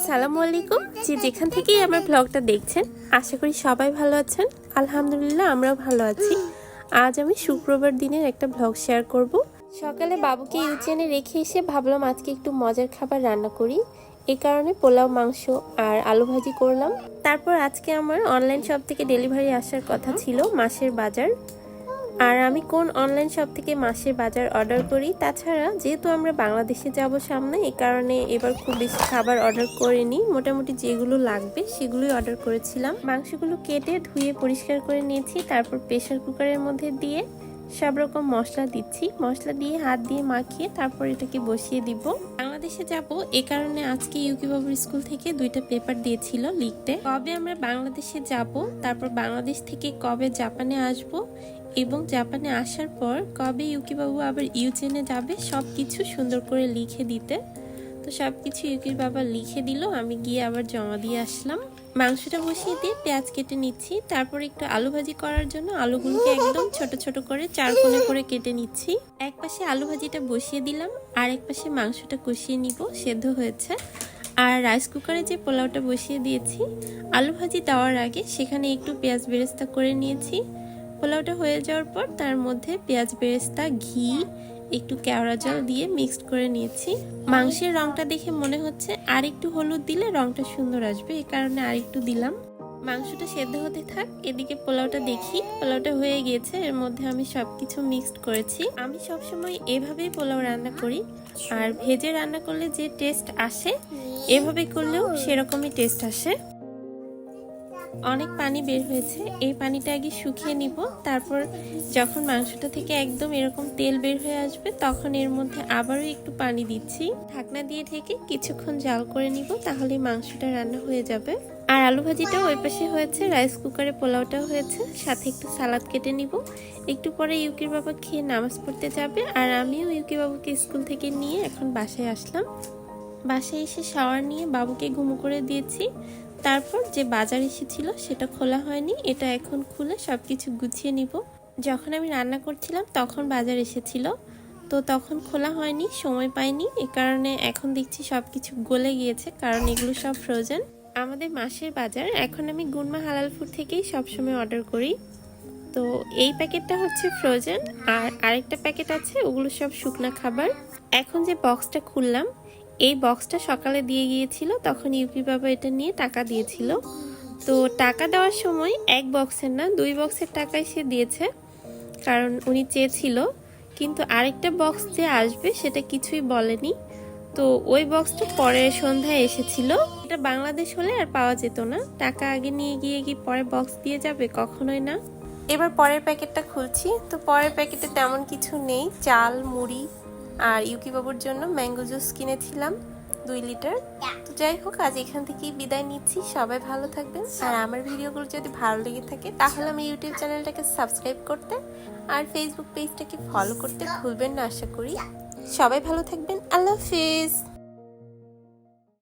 আসসালামু আলাইকুম। যে যেখান থেকেই আমার ব্লগটা দেখছেন, আশা করি সবাই ভালো আছেন। আলহামদুলিল্লাহ, আমরাও ভালো আছি। আজ আমি শুক্রবার দিনের একটা ব্লগ শেয়ার করব। সকালে বাবুকে ইউচেনে রেখে এসে ভাবলাম আজকে একটু মজার খাবার রান্না করি। এ কারণে পোলাও, মাংস আর আলু ভাজি করলাম। তারপর আজকে আমার অনলাইন শপ থেকে ডেলিভারি আসার কথা ছিল মাসের বাজার। আর আমি কোন অনলাইন শপ থেকে মাসের বাজার অর্ডার করি? তাছাড়া যেহেতু আমরা বাংলাদেশে যাব সামনে এই কারণে এবার খুব বেশি খাবার অর্ডার করিনি। মোটামুটি যেগুলো লাগবে সেগুলোই অর্ডার করেছিলাম। মাংসগুলো কেটে ধুয়ে পরিষ্কার করে নিয়েছি, তারপর প্রেশার কুকারের মধ্যে দিয়ে সব রকম মশলা দিচ্ছি। মশলা দিয়ে হাত দিয়ে মাখিয়ে তারপর এটাকে বসিয়ে দিব। বাংলাদেশে যাব। এ কারণে আজকে ইউকি বাবুর স্কুল থেকে দুইটা পেপার দিয়েছিল লিখতে। কবে আমরা বাংলাদেশে যাব, তারপর বাংলাদেশ থেকে কবে জাপানে আসব এবং জাপানে আসার পর কবে ইউকি বাবু আবার ইউজেনে যাবে সব কিছু সুন্দর করে লিখে দিতে। তো সব কিছু ইউকির বাবা লিখে দিল, আমি গিয়ে আবার জমা দিয়ে আসলাম। মাংসটা বসিয়ে দিয়ে পেঁয়াজ কেটে নিচ্ছি। তারপর একটু আলু ভাজি করার জন্য আলুগুলোকে একদম ছোট ছোট করে চার কোণে করে কেটে নিচ্ছি। এক পাশে আলু ভাজিটা বসিয়ে দিলাম, আর এক পাশে মাংসটা কষিয়ে নিব, সেদ্ধ হয়েছে। আর রাইস কুকারে যে পোলাওটা বসিয়ে দিয়েছি, আলু ভাজি দেওয়ার আগে সেখানে একটু পেঁয়াজ বেরেস্তা করে নিয়েছি। পোলাওটা হয়ে যাওয়ার পর তার মধ্যে পেঁয়াজ বেরেস্তা, ঘি একটু কেওড়া জল দিয়ে মিক্সড করে নিয়েছি। মাংসের রংটা দেখে মনে হচ্ছে আর একটু হলুদ দিলে রংটা সুন্দর আসবে, এ কারণে আর একটু দিলাম। মাংসটা সেদ্ধ হতে থাক, এদিকে পোলাওটা দেখি। পোলাওটা হয়ে গিয়েছে, এর মধ্যে আমি সবকিছু মিক্সড করেছি। আমি সবসময় এভাবেই পোলাও রান্না করি, আর ভেজে রান্না করলে যে টেস্ট আসে, এভাবে করলেও সেরকমই টেস্ট আসে। অনেক পানি বের হয়েছে। এই পানিটা আগে শুকিয়ে নিব। তারপর যখন মাংসটা থেকে একদম এরকম তেল বের হয়ে আসবে, তখন এর মধ্যে আবারও একটু পানি দিচ্ছি। ঢাকনা দিয়ে ঢেকে কিছুক্ষণ জাল করে নিব, তাহলে মাংসটা রান্না হয়ে যাবে। আর আলু ভাজিটাও ওই পাশে হয়েছে, রাইস কুকারে পোলাওটাও হয়েছে। সাথে একটু সালাদ কেটে নিব। একটু পরে ইউকির বাবা খেয়ে নামাজ পড়তে যাবে। আর আমিও ইউকি বাবুকে স্কুল থেকে নিয়ে এখন বাসায় আসলাম। বাসায় এসে শাওয়ার নিয়ে বাবুকে ঘুমো করে দিয়েছি। তারপর যে বাজার এসেছিল সেটা খোলা হয়নি, এটা এখন খুলে সব কিছু গুছিয়ে নিব। যখন আমি রান্না করছিলাম তখন বাজার এসেছিল, তো তখন খোলা হয়নি, সময় পাইনি। এ কারণে এখন দেখছি সব কিছু গলে গিয়েছে, কারণ এগুলো সব ফ্রোজেন আমাদের মাসের বাজার, এখন আমি গুনমা হালাল ফুড থেকেই সবসময় অর্ডার করি। তো এই প্যাকেটটা হচ্ছে ফ্রোজেন আর আরেকটা প্যাকেট আছে, ওগুলো সব শুকনা খাবার। এখন যে বক্সটা খুললাম এই বক্সটা সকালে দিয়ে গিয়েছিল, তখন ইউপি বাবা এটা নিয়ে টাকা দিয়েছিল। তো টাকা দেওয়ার সময় এক বক্সের না, দুই বক্সের টাকাই সে দিয়েছে, কারণ উনি চেয়েছিল। কিন্তু আরেকটা বক্স যে আসবে সেটা কিছুই বলেনি। তো ওই বক্সটা পরে সন্ধ্যায় এসেছিল। এটা বাংলাদেশ হলে আর পাওয়া যেত না। টাকা আগে নিয়ে গিয়ে কি পরে বক্স দিয়ে যাবে? কখনোই না। এবার পরের প্যাকেটটা খুলছি। তো পরের প্যাকেটে তেমন কিছু নেই। চাল, মুড়ি আর ইউকি বাবুর জন্য ম্যাঙ্গো জুস কিনেছিলাম দুই লিটার। তো যাই হোক আজ এখান থেকেই বিদায় নিচ্ছি। সবাই ভালো থাকবেন। আর আমার ভিডিওগুলো যদি ভালো লেগে থাকে তাহলে আমি ইউটিউব চ্যানেলটাকে সাবস্ক্রাইব করতে আর ফেসবুক পেজটাকে ফলো করতে ভুলবেন না আশা করি। সবাই ভালো থাকবেন। আল্লাহ হাফিজ।